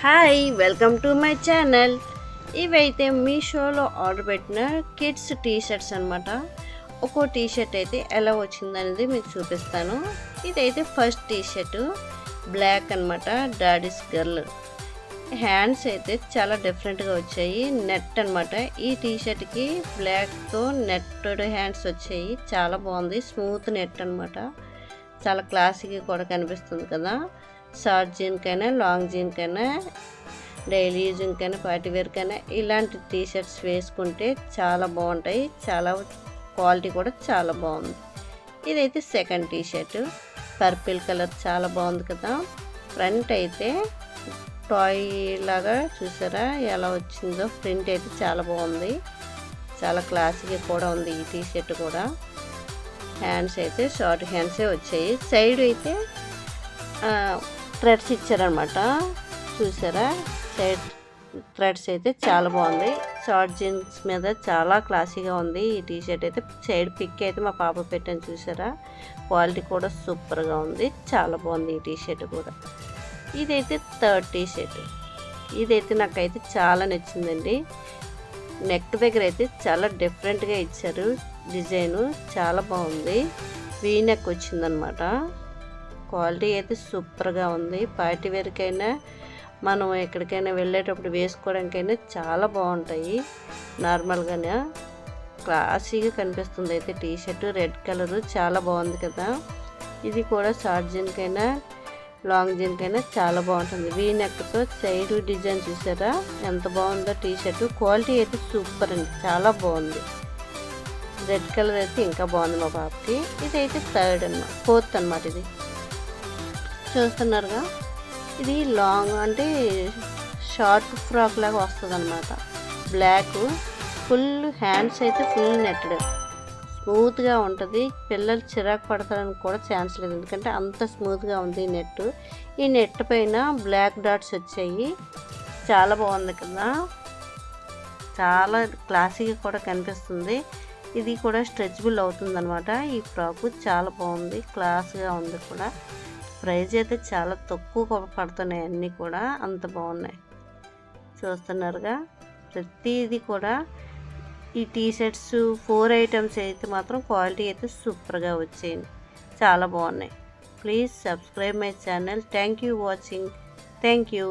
Hi welcome to my channel. ఇవైతే మీషోలో order పెట్టిన కిడ్స్ టీ షర్ట్స్ అనమాట ఒక్కో టీ షర్ట్ అయితే ఎలా వచ్చిందనేది మీకు చూపిస్తాను. ఇదైతే ఫస్ట్ టీ షర్ట్ బ్లాక్ అనమాట డాడీస్ గర్ల్. హ్యాండ్స్ అయితే చాలా డిఫరెంట్గా వచ్చాయి నెట్ అనమాట ఈ టీ షర్ట్కి బ్లాక్తో నెట్టెడ్ హ్యాండ్స్ వచ్చాయి చాలా బాగుంది స్మూత్ నెట్ అనమాట చాలా క్లాసిక్గా కూడా కనిపిస్తుంది కదా. షార్ట్ జీన్కైనా లాంగ్ జీన్కైనా డైలీ యూజింగ్కైనా పార్టీ వేర్కైనా ఇలాంటి టీ షర్ట్స్ వేసుకుంటే చాలా బాగుంటాయి. చాలా క్వాలిటీ కూడా చాలా బాగుంది. ఇదైతే second T shirt purple colour చాలా బాగుంది కదా. ఫ్రంట్ అయితే టాయ్ లాగా చూసారా ఎలా వచ్చిందో? ప్రింట్ అయితే చాలా బాగుంది. చాలా క్లాసిక్గా కూడా ఉంది ఈ టీ షర్ట్ కూడా. హ్యాండ్స్ అయితే షార్ట్ హ్యాండ్సే వచ్చాయి. సైడ్ అయితే థ్రెడ్స్ ఇచ్చారనమాట చూసారా? సైడ్ థ్రెడ్స్ అయితే చాలా బాగుంది. షార్ట్ జీన్స్ మీద చాలా క్లాసీగా ఉంది. ఈ టీ షర్ట్ అయితే సైడ్ పిక్ అయితే మా పాప పెట్టాను చూసారా? క్వాలిటీ కూడా సూపర్గా ఉంది. చాలా బాగుంది ఈ టీ షర్ట్ కూడా. ఇదైతే థర్డ్ టీ షర్ట్ ఇదైతే నాకైతే చాలా నచ్చిందండి. నెక్ దగ్గర అయితే చాలా డిఫరెంట్గా ఇచ్చారు. డిజైను చాలా బాగుంది. వీ నెక్ వచ్చిందనమాట క్వాలిటీ అయితే సూపర్గా ఉంది. పార్టీ వేర్కైనా మనం ఎక్కడికైనా వెళ్ళేటప్పుడు వేసుకోవడానికైనా చాలా బాగుంటాయి. నార్మల్గానే? క్లాసీగా కనిపిస్తుంది అయితే టీ షర్ట్ రెడ్ కలర్ చాలా బాగుంది కదా. ఇది కూడా షార్ట్ జీన్కైనా లాంగ్ జీన్కైనా చాలా బాగుంటుంది. వీ నెక్తో సైడ్ డిజైన్ చూసారా? ఎంత బాగుందో టీ షర్ట్ క్వాలిటీ అయితే సూపర్ అండి. చాలా బాగుంది. రెడ్ కలర్ అయితే ఇంకా బాగుంది మా పాపకి. ఇది అయితే థర్డ్ అనమాట ఫోర్త్ అనమాట ఇది. చూస్తున్నారుగా. ఇది లాంగ్ అంటే షార్ట్ ఫ్రాక్ లాగా వస్తుంది అనమాట బ్లాక్ ఫుల్ హ్యాండ్స్ అయితే ఫుల్ నెట్టెడ్. స్మూత్గా ఉంటుంది. పిల్లలు చిరాకు పడతారని కూడా ఛాన్స్ లేదు. ఎందుకంటే అంత స్మూత్గా ఉంది ఈ నెట్ ఈ నెట్ పైన బ్లాక్ డాట్స్ వచ్చాయి. చాలా బాగుంది కదా. చాలా క్లాసీగా కూడా కనిపిస్తుంది. ఇది కూడా స్ట్రెచబుల్ అవుతుంది అనమాట ఈ ఫ్రాకు చాలా బాగుంది. క్లాస్గా ఉంది కూడా. ప్రైజ్ అయితే చాలా తక్కువ పడుతున్నాయి అన్నీ కూడా అంత బాగున్నాయి. చూస్తున్నారుగా ప్రతిదీ కూడా ఈ టీ షర్ట్స్ ఫోర్ ఐటమ్స్ అయితే మాత్రం క్వాలిటీ అయితే సూపర్గా వచ్చాయి. చాలా బాగున్నాయి. Please subscribe my channel. Thank you watching. Thank you.